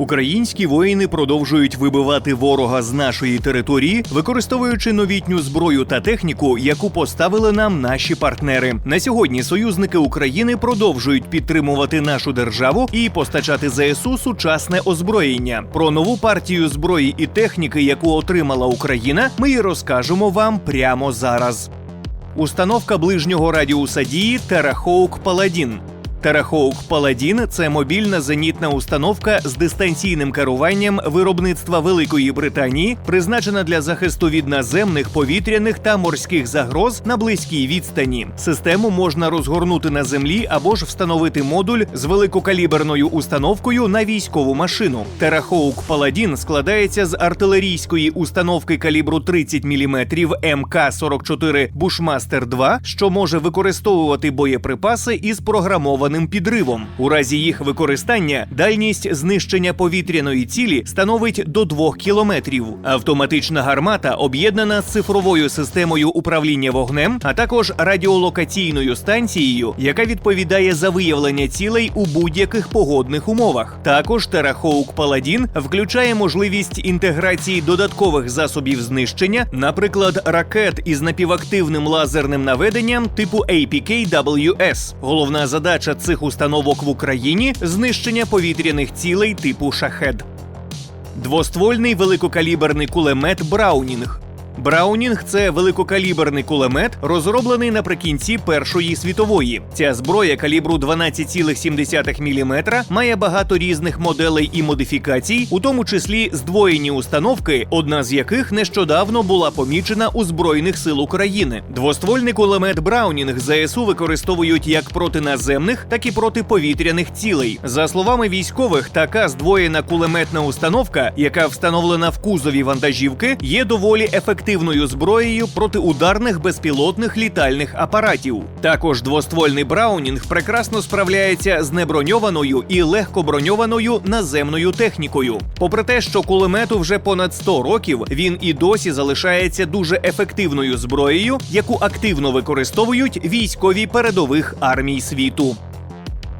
Українські воїни продовжують вибивати ворога з нашої території, використовуючи новітню зброю та техніку, яку поставили нам наші партнери. На сьогодні союзники України продовжують підтримувати нашу державу і постачати ЗСУ сучасне озброєння. Про нову партію зброї і техніки, яку отримала Україна, ми і розкажемо вам прямо зараз. Установка ближнього радіуса дії Terrahawk Paladin. Terrahawk Paladin – це мобільна зенітна установка з дистанційним керуванням виробництва Великої Британії, призначена для захисту від наземних, повітряних та морських загроз на близькій відстані. Систему можна розгорнути на землі або ж встановити модуль з великокаліберною установкою на військову машину. Terrahawk Paladin складається з артилерійської установки калібру 30 мм МК-44 Bushmaster 2, що може використовувати боєприпаси із програмованим підривом. У разі їх використання дальність знищення повітряної цілі становить до 2 кілометрів. Автоматична гармата об'єднана з цифровою системою управління вогнем, а також радіолокаційною станцією, яка відповідає за виявлення цілей у будь-яких погодних умовах. Також Terrahawk Paladin включає можливість інтеграції додаткових засобів знищення, наприклад, ракет із напівактивним лазерним наведенням типу APK-WS. Головна задача цих установок в Україні знищення повітряних цілей типу шахед. Двоствольний великокаліберний кулемет Браунінг. Браунінг це великокаліберний кулемет, розроблений наприкінці Першої світової. Ця зброя калібру 12,7 мм має багато різних моделей і модифікацій, у тому числі здвоєні установки, одна з яких нещодавно була помічена у Збройних сил України. Двоствольний кулемет Браунінг ЗСУ використовують як проти наземних, так і проти повітряних цілей. За словами військових, така здвоєна кулеметна установка, яка встановлена в кузові вантажівки, є доволі ефективною зброєю проти ударних безпілотних літальних апаратів. Також двоствольний Браунінг прекрасно справляється з неброньованою і легкоброньованою наземною технікою. Попри те, що кулемету вже понад 100 років, він і досі залишається дуже ефективною зброєю, яку активно використовують військові передових армій світу.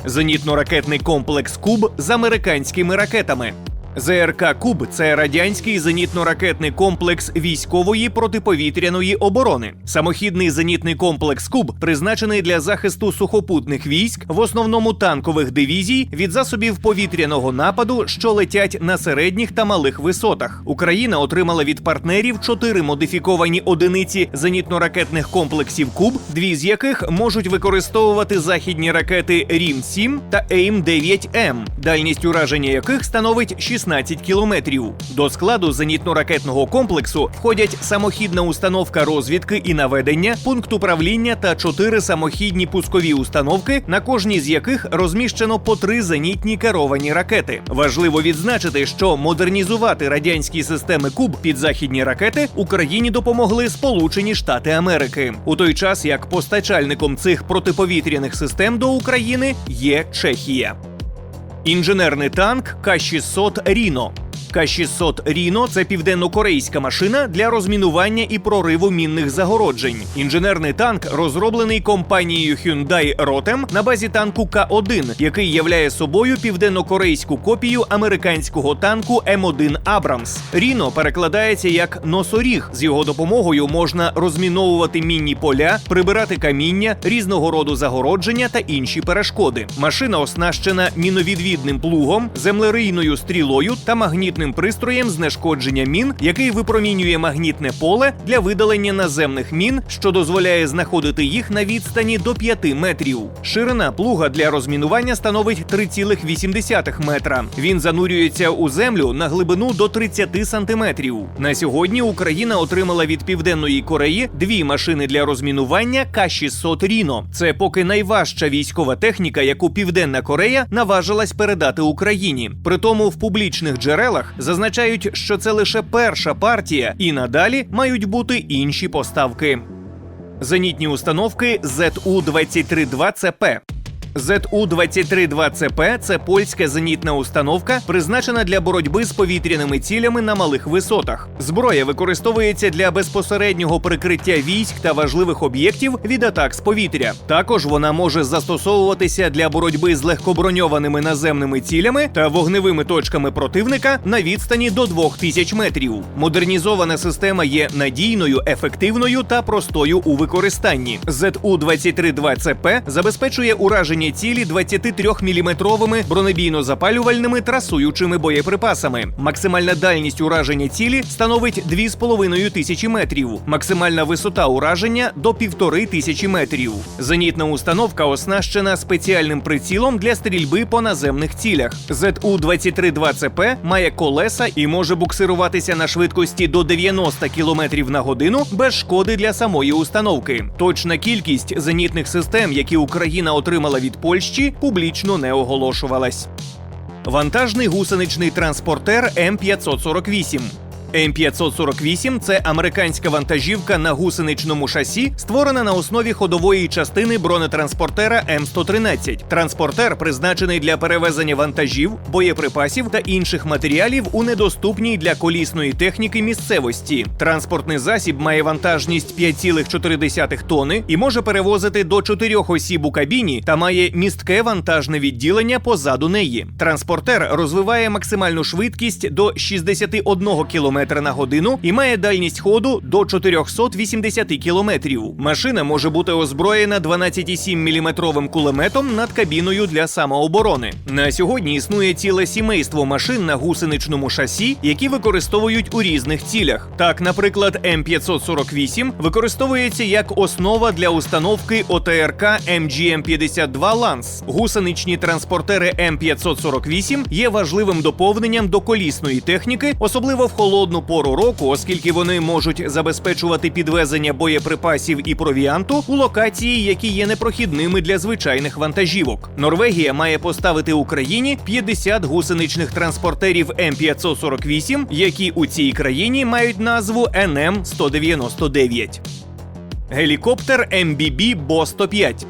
Зенітно-ракетний комплекс Куб з американськими ракетами. ЗРК Куб це радянський зенітно-ракетний комплекс військової протиповітряної оборони. Самохідний зенітний комплекс Куб призначений для захисту сухопутних військ, в основному танкових дивізій, від засобів повітряного нападу, що летять на середніх та малих висотах. Україна отримала від партнерів чотири модифіковані одиниці зенітно-ракетних комплексів Куб, дві з яких можуть використовувати західні ракети Рім 7 та Ейм 9 М, дальність ураження яких становить 16 кілометрів. До складу зенітно-ракетного комплексу входять самохідна установка розвідки і наведення, пункт управління та чотири самохідні пускові установки, на кожній з яких розміщено по три зенітні керовані ракети. Важливо відзначити, що модернізувати радянські системи Куб під західні ракети Україні допомогли Сполучені Штати Америки. У той час як постачальником цих протиповітряних систем до України є Чехія. Інженерний танк К-600 Ріно. К-600 Ріно це південно-корейська машина для розмінування і прориву мінних загороджень. Інженерний танк розроблений компанією Hyundai Rotem на базі танку К-1, який являє собою південно-корейську копію американського танку М1 Абрамс. Ріно перекладається як носоріг. З його допомогою можна розміновувати мінні поля, прибирати каміння, різного роду загородження та інші перешкоди. Машина оснащена міновідвідним плугом, землерийною стрілою та магнітним пристроєм знешкодження мін, який випромінює магнітне поле для видалення наземних мін, що дозволяє знаходити їх на відстані до 5 метрів. Ширина плуга для розмінування становить 3,8 метра. Він занурюється у землю на глибину до 30 сантиметрів. На сьогодні Україна отримала від південної Кореї дві машини для розмінування К-600 Ріно. Це поки найважча військова техніка, яку Південна Корея наважилась передати Україні. Притому в публічних джерелах зазначають, що це лише перша партія, і надалі мають бути інші поставки. Зенітні установки ЗУ-23-2 ЦП. ЗУ-23-2ЦП – це польська зенітна установка, призначена для боротьби з повітряними цілями на малих висотах. Зброя використовується для безпосереднього прикриття військ та важливих об'єктів від атак з повітря. Також вона може застосовуватися для боротьби з легкоброньованими наземними цілями та вогневими точками противника на відстані до 2000 метрів. Модернізована система є надійною, ефективною та простою у використанні. ЗУ-23-2ЦП забезпечує ураження цілі 23-мм бронебійно-запалювальними трасуючими боєприпасами. Максимальна дальність ураження цілі становить 2,5 тисячі метрів. Максимальна висота ураження до 1,5 тисячі метрів. Зенітна установка оснащена спеціальним прицілом для стрільби по наземних цілях. ЗУ-23-2ЦП має колеса і може буксируватися на швидкості до 90 км на годину без шкоди для самої установки. Точна кількість зенітних систем, які Україна отримала від Польщі, публічно не оголошувалась. Вантажний гусеничний транспортер М548. М548 – це американська вантажівка на гусеничному шасі, створена на основі ходової частини бронетранспортера М113. Транспортер призначений для перевезення вантажів, боєприпасів та інших матеріалів у недоступній для колісної техніки місцевості. Транспортний засіб має вантажність 5,4 тонни і може перевозити до 4 осіб у кабіні та має містке вантажне відділення позаду неї. Транспортер розвиває максимальну швидкість до 61 км на годину і має дальність ходу до 480 кілометрів. Машина може бути озброєна 12,7 мм кулеметом над кабіною для самооборони. На сьогодні існує ціле сімейство машин на гусеничному шасі, які використовують у різних цілях. Так, наприклад, М548 використовується як основа для установки ОТРК MGM-52 Lance. Гусеничні транспортери М548 є важливим доповненням до колісної техніки, особливо в холодну пору року, оскільки вони можуть забезпечувати підвезення боєприпасів і провіанту у локації, які є непрохідними для звичайних вантажівок. Норвегія має поставити Україні 50 гусеничних транспортерів М548, які у цій країні мають назву НМ-199. Гелікоптер MBB Бо-105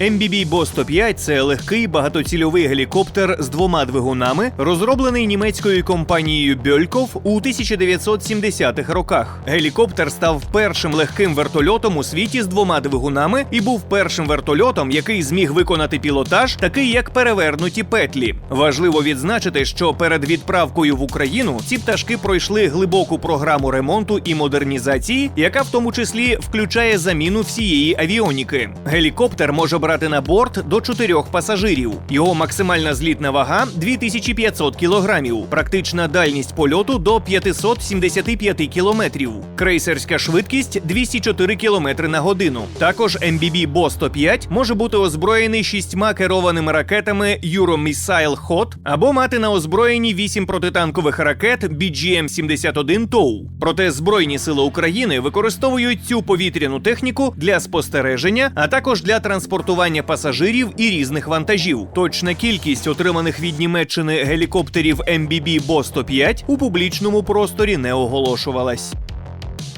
MBB Бо-105 – це легкий багатоцільовий гелікоптер з двома двигунами, розроблений німецькою компанією Бьольков у 1970-х роках. Гелікоптер став першим легким вертольотом у світі з двома двигунами і був першим вертольотом, який зміг виконати пілотаж, такий як перевернуті петлі. Важливо відзначити, що перед відправкою в Україну ці пташки пройшли глибоку програму ремонту і модернізації, яка в тому числі включає заміну всієї авіоніки. Гелікоптер може брати на борт до чотирьох пасажирів. Його максимальна злітна вага 2500 кілограмів, практична дальність польоту до 575 кілометрів, крейсерська швидкість 204 кілометри на годину. Також MBB Бо-105 може бути озброєний шістьма керованими ракетами Euromissile HOT або мати на озброєнні вісім протитанкових ракет BGM-71 TOW. Проте Збройні сили України використовують цю повітряну техніку для спостереження, а також для транспортування пасажирів і різних вантажів. Точна кількість отриманих від Німеччини гелікоптерів MBB Бо-105 у публічному просторі не оголошувалась.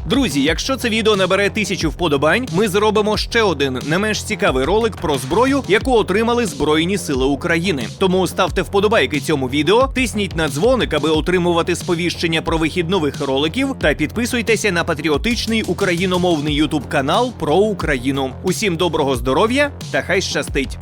Друзі, якщо це відео набере тисячу вподобань, ми зробимо ще один не менш цікавий ролик про зброю, яку отримали Збройні Сили України. Тому ставте вподобайки цьому відео, тисніть на дзвоник, аби отримувати сповіщення про вихід нових роликів, та підписуйтеся на патріотичний україномовний ютуб канал про Україну. Усім доброго здоров'я та хай щастить!